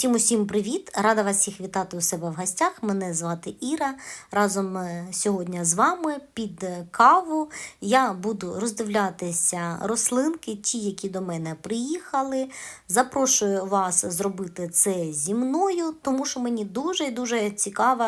Усім усім привіт! Рада вас всіх вітати у себе в гостях. Мене звати Іра. Разом е, сьогодні з вами під е, каву я буду роздивлятися рослинки, ті, які до мене приїхали. Запрошую вас зробити це зі мною, тому що мені дуже і дуже цікаво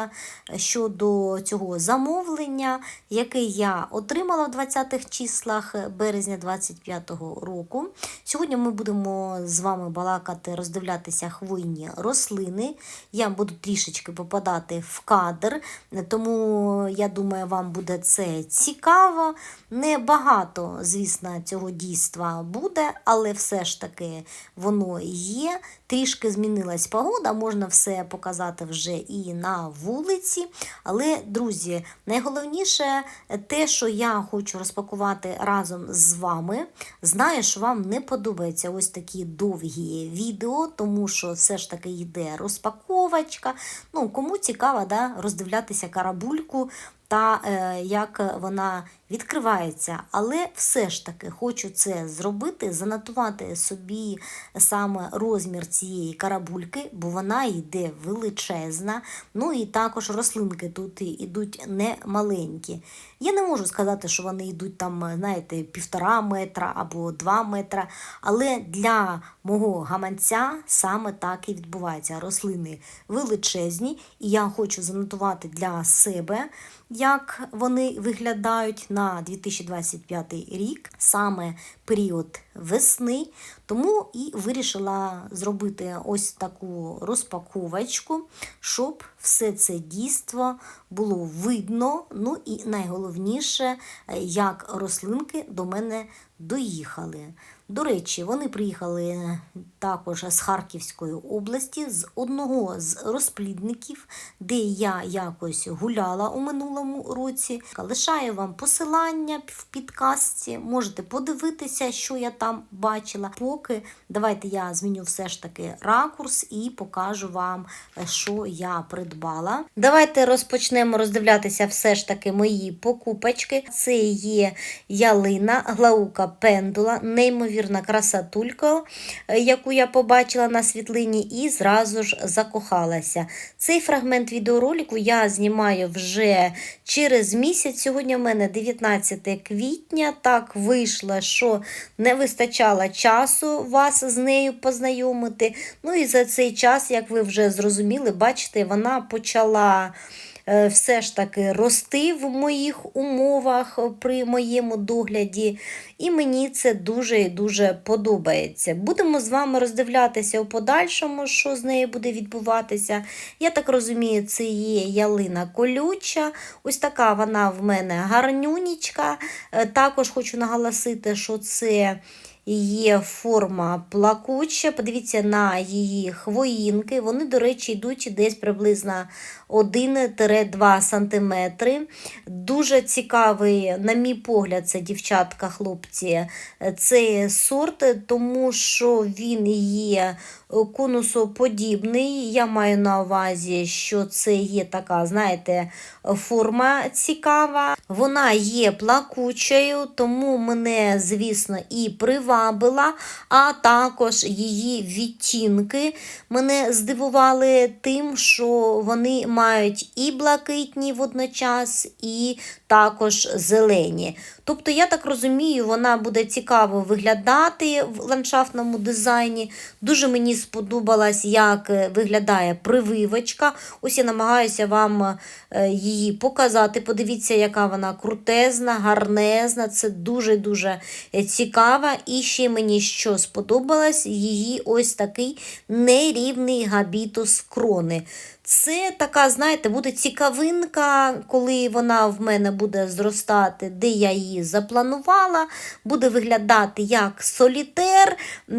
щодо цього замовлення, яке я отримала в 20-х числах березня 25-го року. Сьогодні ми будемо з вами балакати, роздивлятися хвойні рослини. Я буду трішечки попадати в кадр, тому я думаю, вам буде це цікаво. Небагато, звісно, цього дійства буде, але все ж таки воно є. Трішки змінилась погода, можна все показати вже і на вулиці. Але, друзі, найголовніше те, що я хочу розпакувати разом з вами. Знаю, що вам не подобаються ось такі довгі відео, тому що все ж таки йде розпаковочка. Ну, Кому цікаво да, роздивлятися карабульку та е, як вона відкривається. Але все ж таки хочу це зробити, занотувати собі саме розмір цієї карабульки, бо вона йде величезна. Ну і також рослинки тут йдуть не маленькі. Я не можу сказати, що вони йдуть там, знаєте, півтора метра або два метра. Але для мого гаманця саме так і відбувається. Рослини величезні, і я хочу занотувати для себе, як вони виглядають на 2025 рік, саме період весни. Тому і вирішила зробити ось таку розпаковочку, щоб все це дійство було видно. Ну і найголовніше, як рослинки до мене доїхали. До речі, вони приїхали також з Харківської області, з одного з розплідників, де я якось гуляла у минулому році. Лишаю вам посилання в підкастці, можете подивитися, що я там бачила. Поки давайте я зміню все ж таки ракурс і покажу вам, що я придбала. Давайте розпочнемо роздивлятися все ж таки мої покупочки. Це є ялина, глаука пендула, неймовірна красатулька, яку я побачила на світлині, і зразу ж закохалася. Цей фрагмент відеоролику я знімаю вже через місяць. Сьогодні в мене 19 квітня. Так вийшло, що не вистачало часу вас з нею познайомити. Ну і за цей час, як ви вже зрозуміли, бачите, вона почала. Все ж таки рости в моїх умовах при моєму догляді, і мені це дуже і дуже подобається. Будемо з вами роздивлятися у подальшому, що з нею буде відбуватися. Я так розумію, це є ялина колюча. Ось така вона в мене гарнюнічка. Також хочу наголосити, що це. Є форма плакуча, подивіться на її хвоїнки. Вони, до речі, йдуть десь приблизно 1-2 см. Дуже цікавий, на мій погляд, це дівчатка, хлопці, цей сорт, тому що він є конусоподібний. Я маю на увазі, що це є така, знаєте, форма цікава. Вона є плакучою, тому мене, звісно, і привабила, а також її відтінки мене здивували тим, що вони мають і блакитні водночас, і також зелені. Тобто, я так розумію, вона буде цікаво виглядати в ландшафтному дизайні. Дуже мені сподобалась, як виглядає прививочка. Ось я намагаюся вам її показати. Подивіться, яка вона крутезна, гарнезна. Це дуже-дуже цікаво. І ще мені що сподобалось, її ось такий нерівний габітус крони. Це така, знаєте, буде цікавинка, коли вона в мене буде зростати, де я її запланувала, буде виглядати як солітер,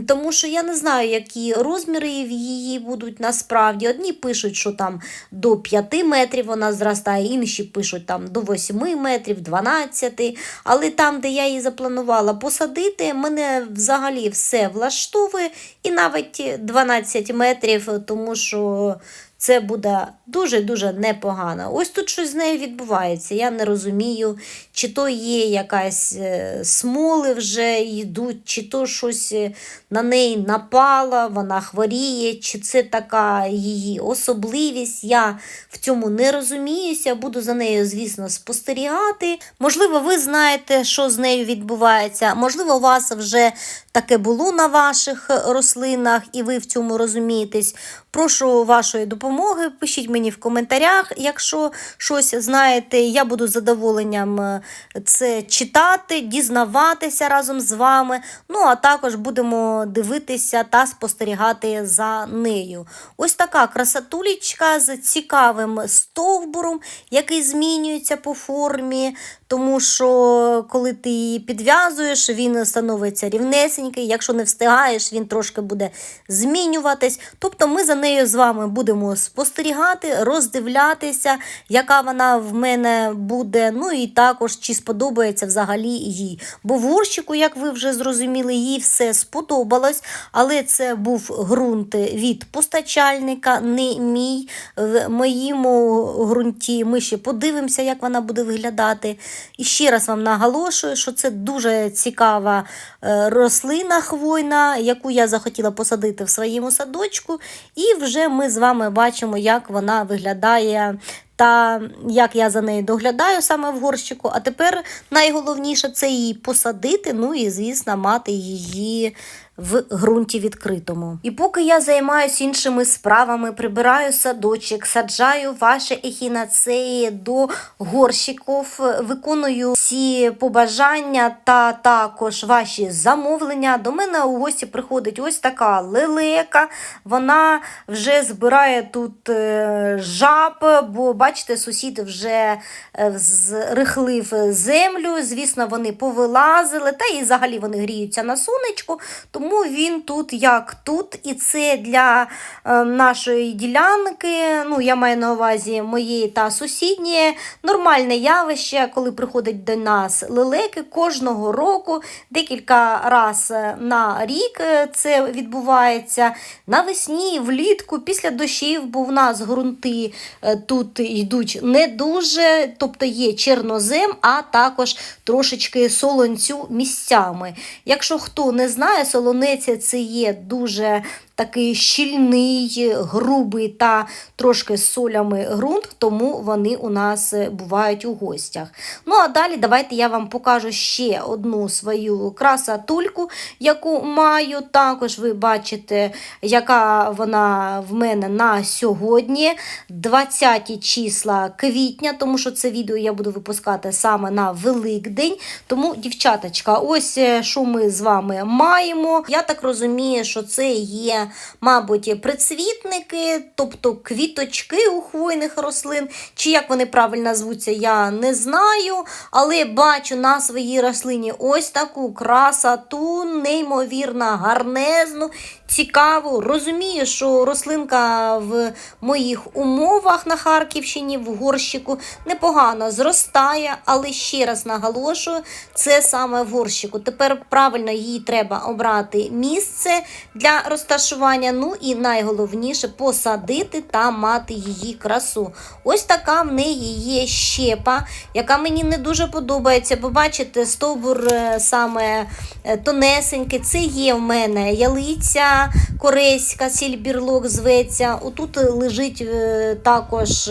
тому що я не знаю, які розміри в її будуть насправді. Одні пишуть, що там до 5 метрів вона зростає, інші пишуть там до 8 метрів, 12. Але там, де я її запланувала посадити, мене взагалі все влаштовує і навіть 12 метрів, тому що. Це буде дуже-дуже непогано. Ось тут щось з нею відбувається. Я не розумію, чи то є якась е, смоли вже йдуть, чи то щось е, на неї напало, вона хворіє, чи це така її особливість. Я в цьому не розуміюся, буду за нею, звісно, спостерігати. Можливо, ви знаєте, що з нею відбувається. Можливо, у вас вже таке було на ваших рослинах, і ви в цьому розумієтесь. Прошу вашої допомоги. Пишіть мені в коментарях, якщо щось знаєте. Я буду з задоволенням е, це читати, дізнаватися разом з вами. Ну, а також будемо дивитися та спостерігати за нею. Ось така красотулечка з цікавим стовбуром, який змінюється по формі, тому що коли ти її підв'язуєш, він становиться рівнесенький. Якщо не встигаєш, він трошки буде змінюватись. Тобто ми за нею з вами будемо спостерігати, роздивлятися, яка вона в мене буде. Ну і також чи сподобається взагалі їй. Бо в горщику, як ви вже зрозуміли, їй все сподобалось, але це був ґрунт від постачальника, не мій. В моєму ґрунті ми ще подивимося, як вона буде виглядати. І ще раз вам наголошую, що це дуже цікава е, рослина хвойна, яку я захотіла посадити в своєму садочку. І вже ми з вами бачимо, як вона виглядає. Та як я за нею доглядаю саме в горщику. А тепер найголовніше це її посадити, ну і, звісно, мати її в ґрунті відкритому. І поки я займаюся іншими справами, прибираю садочок, саджаю ваші ехінацеї до горщиків, виконую всі побажання та також ваші замовлення. До мене у гості приходить ось така лелека. Вона вже збирає тут е, жаб, бо бачите, сусід вже е, зрихлив землю. Звісно, вони повилазили, та і взагалі вони гріються на сонечку. Тому він тут як тут, і це для е, нашої ділянки, ну я маю на увазі моєї та сусідньої, нормальне явище, коли приходять до нас лелеки кожного року, декілька разів на рік е, це відбувається. Навесні, влітку, після дощів, бо в нас ґрунти е, тут йдуть не дуже, тобто є чорнозем, а також трошечки солонцю місцями. Якщо хто не знає, солонеця це є дуже такий щільний, грубий та трошки з солями ґрунт, тому вони у нас бувають у гостях. Ну, а далі давайте я вам покажу ще одну свою красотульку, яку маю. Також ви бачите, яка вона в мене на сьогодні, 20 числа квітня, тому що це відео я буду випускати саме на Великдень. Тому, дівчаточка, ось е, що ми з вами маємо. Я так розумію, що це є мабуть, прицвітники, тобто квіточки у хвойних рослин, чи як вони правильно звуться, я не знаю. Але бачу на своїй рослині ось таку красоту, неймовірно гарнезну, цікаву. Розумію, що рослинка в моїх умовах на Харківщині, в горщику, непогано зростає, але ще раз наголошую, це саме в горщику. Тепер правильно їй треба обрати місце для розташування. Ну і найголовніше посадити та мати її красу. Ось така в неї є щепа, яка мені не дуже подобається. Бо бачите, стовбур е, саме е, тонесенький. Це є в мене ялиця корейська, сільбірлок зветься. Отут лежить е, також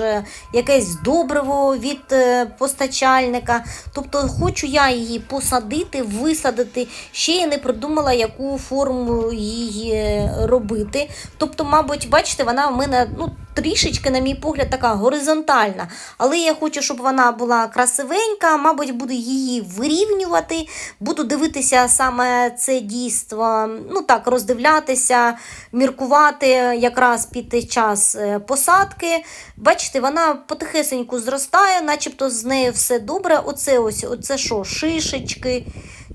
якесь добриво від е, постачальника. Тобто хочу я її посадити, висадити. Ще я не придумала, яку форму її робити. Тобто, мабуть, бачите, вона в мене ну, трішечки, на мій погляд, така горизонтальна. Але я хочу, щоб вона була красивенька, мабуть, буду її вирівнювати, буду дивитися саме це дійство, ну так, роздивлятися, міркувати якраз під час е, посадки. Бачите, вона потихесеньку зростає, начебто з нею все добре. Оце ось, оце що, шишечки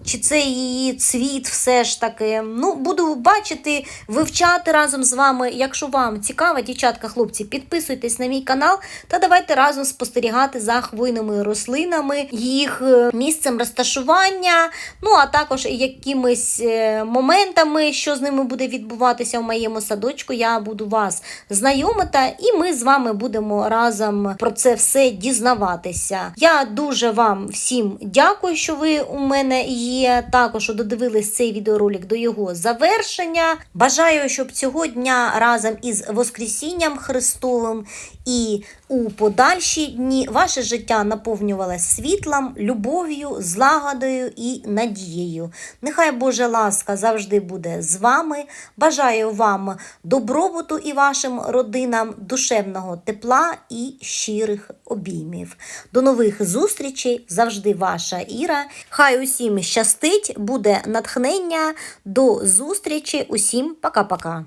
чи це її цвіт, все ж таки. Ну, буду бачити, вивчати разом з вами. Якщо вам цікаво, дівчатка, хлопці, підписуйтесь на мій канал та давайте разом спостерігати за хвойними рослинами, їх е, місцем розташування, ну а також якимись е, моментами, що з ними буде відбуватися в моєму садочку. Я буду вас знайомити, і ми з вами будемо разом про це все дізнаватися. Я дуже вам всім дякую, що ви у мене є. Також що додивились цей відеоролик до його завершення. Бажаю, щоб цього дня разом із Воскресінням Христовим і у подальші дні ваше життя наповнювалося світлом, любов'ю, злагодою і надією. Нехай Божа ласка завжди буде з вами. Бажаю вам добробуту і вашим родинам, душевного тепла і щирих обіймів. До нових зустрічей! Завжди ваша Іра. Хай усім щастить, буде натхнення. До зустрічі. Усім пока-пока.